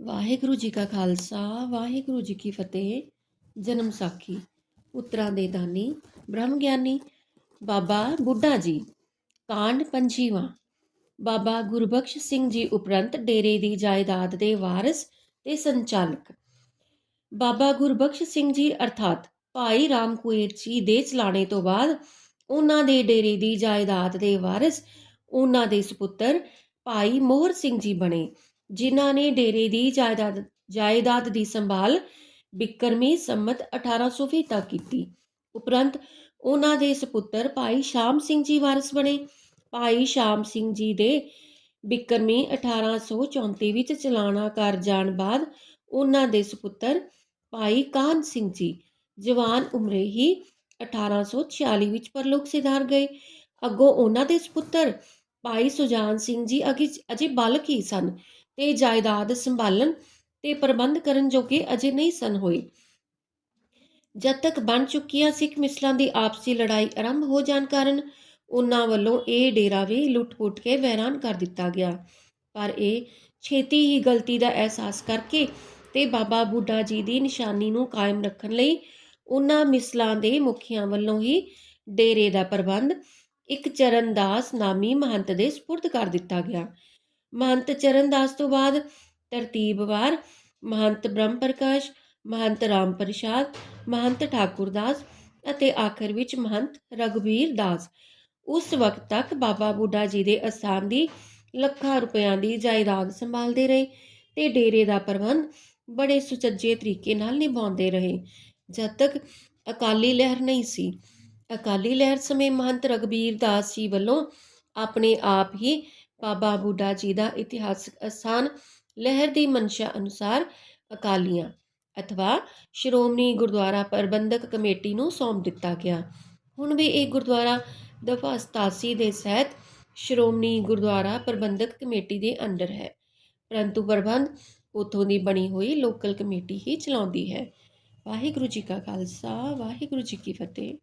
ਵਾਹਿਗੁਰੂ ਜੀ ਕਾ ਖਾਲਸਾ, ਵਾਹਿਗੁਰੂ ਜੀ ਕੀ ਫਤਿਹ। ਜਨਮ ਸਾਖੀ, ਪੁੱਤਰਾਂ ਦੇ ਦਾਨੀ, ਬ੍ਰਹਮ ਗਿਆਨੀ, ਬਾਬਾ ਬੁੱਢਾ ਜੀ, ਕਾਂਡ ਪੰਜੀਵਾਂ। ਬਾਬਾ ਗੁਰਬਖਸ਼ ਸਿੰਘ ਜੀ ਉਪਰੰਤ ਡੇਰੇ ਦੀ ਜਾਇਦਾਦ ਦੇ ਵਾਰਿਸ ਤੇ ਸੰਚਾਲਕ। ਬਾਬਾ ਗੁਰਬਖਸ਼ ਸਿੰਘ ਜੀ ਅਰਥਾਤ ਭਾਈ ਰਾਮ ਰਾਮਕੁਏਰ ਜੀ ਦੇ ਚਲਾਣੇ ਤੋਂ ਬਾਅਦ ਉਹਨਾਂ ਦੇ ਡੇਰੇ ਦੀ ਜਾਇਦਾਦ ਦੇ ਵਾਰਿਸ, ਉਹਨਾਂ ਦੇ ਸੁਪੁੱਤਰ ਭਾਈ ਮੋਹਰ ਸਿੰਘ ਜੀ ਬਣੇ। ਜਿਨ੍ਹਾਂ ਨੇ ਡੇਰੇ ਦੀ ਜਾਇਦਾਦ ਜਾਇਦਾਦ ਦੀ ਸੰਭਾਲ ਬਿਕਰਮੀ ਸੰਮਤ 1820 ਤੱਕ ਕੀਤੀ। ਉਪਰੰਤ ਉਹਨਾਂ ਦੇ ਸੁਪੁੱਤਰ ਭਾਈ ਸ਼ਾਮ ਸਿੰਘ ਜੀ ਵਾਰਿਸ ਬਣੇ। ਭਾਈ ਸ਼ਾਮ ਸਿੰਘ ਜੀ ਦੇ ਬਿਕਰਮੀ 1834 ਵਿੱਚ ਚਲਾਣਾ ਕਰ ਜਾਣ ਬਾਅਦ ਉਹਨਾਂ ਦੇ ਸੁਪੁੱਤਰ ਭਾਈ ਕਾਹਨ ਸਿੰਘ ਜੀ ਜਵਾਨ ਉਮਰੇ ਹੀ 1846 ਵਿੱਚ ਪਰਲੋਕ ਸਿਧਾਰ ਗਏ। ਅੱਗੋਂ ਉਹਨਾਂ ਦੇ ਸੁਪੁੱਤਰ ਭਾਈ ਸੁਜਾਨ ਸਿੰਘ ਜੀ ਅਗੇ, ਅਜੇ ਬਾਲਕ ਹੀ ਸਨ। ਤੇ ਜਾਇਦਾਦ ਸੰਭਾਲਣ ਤੇ ਪ੍ਰਬੰਧ ਕਰਨ ਜੋਗੇ ਅਜੇ ਨਹੀਂ ਸਨ ਹੋਏ। ਜਦ ਤੱਕ ਬਣ ਚੁੱਕੀਆਂ ਸਿੱਖ ਮਿਸਲਾਂ ਦੀ ਆਪਸੀ ਲੜਾਈ ਆਰੰਭ ਹੋ ਜਾਣ ਕਾਰਨ ਉਹਨਾਂ ਵੱਲੋਂ ਇਹ ਡੇਰਾ ਵੀ ਲੁੱਟ-ਪੁੱਟ ਕੇ ਵੈਰਾਨ ਕਰ ਦਿੱਤਾ ਗਿਆ। ਪਰ ਇਹ ਛੇਤੀ ਹੀ ਗਲਤੀ ਦਾ ਅਹਿਸਾਸ ਕਰਕੇ ਤੇ ਬਾਬਾ ਬੁੱਢਾ ਜੀ ਦੀ ਨਿਸ਼ਾਨੀ ਨੂੰ ਕਾਇਮ ਰੱਖਣ ਲਈ ਉਹਨਾਂ ਮਿਸਲਾਂ ਦੇ ਮੁਖੀਆਂ ਵੱਲੋਂ ਹੀ ਡੇਰੇ ਦਾ ਪ੍ਰਬੰਧ ਇੱਕ ਚਰਨਦਾਸ ਨਾਮੀ ਮਹੰਤ ਦੇ ਸਪੁਰਦ ਕਰ ਦਿੱਤਾ ਗਿਆ। ਮਹੰਤ ਚਰਨਦਾਸ ਤੋਂ ਬਾਅਦ ਤਰਤੀਬਵਾਰ ਮਹੰਤ ਬ੍ਰਹਮ ਪ੍ਰਕਾਸ਼, ਮਹੰਤ ਰਾਮ ਪ੍ਰਸਾਦ, ਮਹੰਤ ਠਾਕੁਰਦਾਸ ਅਤੇ ਆਖਰ ਵਿੱਚ ਮਹੰਤ ਰਗਵੀਰ ਦਾਸ। ਉਸ ਵਕਤ ਤੱਕ ਬਾਬਾ ਬੁੱਢਾ ਜੀ ਦੇ ਅਸਥਾਨ ਦੀ ਲੱਖਾਂ ਰੁਪਇਆਂ ਦੀ ਜਾਇਦਾਦ ਸੰਭਾਲਦੇ ਰਹੇ ਤੇ ਡੇਰੇ ਦਾ ਪ੍ਰਬੰਧ ਬੜੇ ਸੁਚੱਜੇ ਤਰੀਕੇ ਨਾਲ ਨਿਭਾਉਂਦੇ ਰਹੇ। ਜਦ ਤੱਕ ਅਕਾਲੀ ਲਹਿਰ ਨਹੀਂ ਸੀ, ਅਕਾਲੀ ਲਹਿਰ ਸਮੇਂ ਮਹੰਤ ਰਗਬੀਰ ਦਾਸ ਜੀ ਵੱਲੋਂ ਆਪਣੇ ਆਪ ਹੀ ਬਾਬਾ ਬੁੱਢਾ ਜੀ ਦਾ ਇਤਿਹਾਸਕ ਅਸਥਾਨ ਲਹਿਰ ਦੀ ਮਨਸ਼ਾ ਅਨੁਸਾਰ ਅਕਾਲੀਆਂ ਅਥਵਾ ਸ਼੍ਰੋਮਣੀ ਗੁਰਦੁਆਰਾ ਪ੍ਰਬੰਧਕ ਕਮੇਟੀ ਨੂੰ ਸੌਂਪ ਦਿੱਤਾ ਗਿਆ। ਹੁਣ ਵੀ ਇਹ ਗੁਰਦੁਆਰਾ ਦਫਾ 87 ਦੇ ਸਹਿਤ ਸ਼੍ਰੋਮਣੀ ਗੁਰਦੁਆਰਾ ਪ੍ਰਬੰਧਕ ਕਮੇਟੀ ਦੇ ਅੰਡਰ ਹੈ। ਪਰੰਤੂ ਪ੍ਰਬੰਧ ਉਥੋਂ ਦੀ ਬਣੀ ਹੋਈ ਲੋਕਲ ਕਮੇਟੀ ਹੀ ਚਲਾਉਂਦੀ ਹੈ। ਵਾਹਿਗੁਰੂ ਜੀ ਕਾ ਖਾਲਸਾ, ਵਾਹਿਗੁਰੂ ਜੀ ਕੀ ਫਤਿਹ।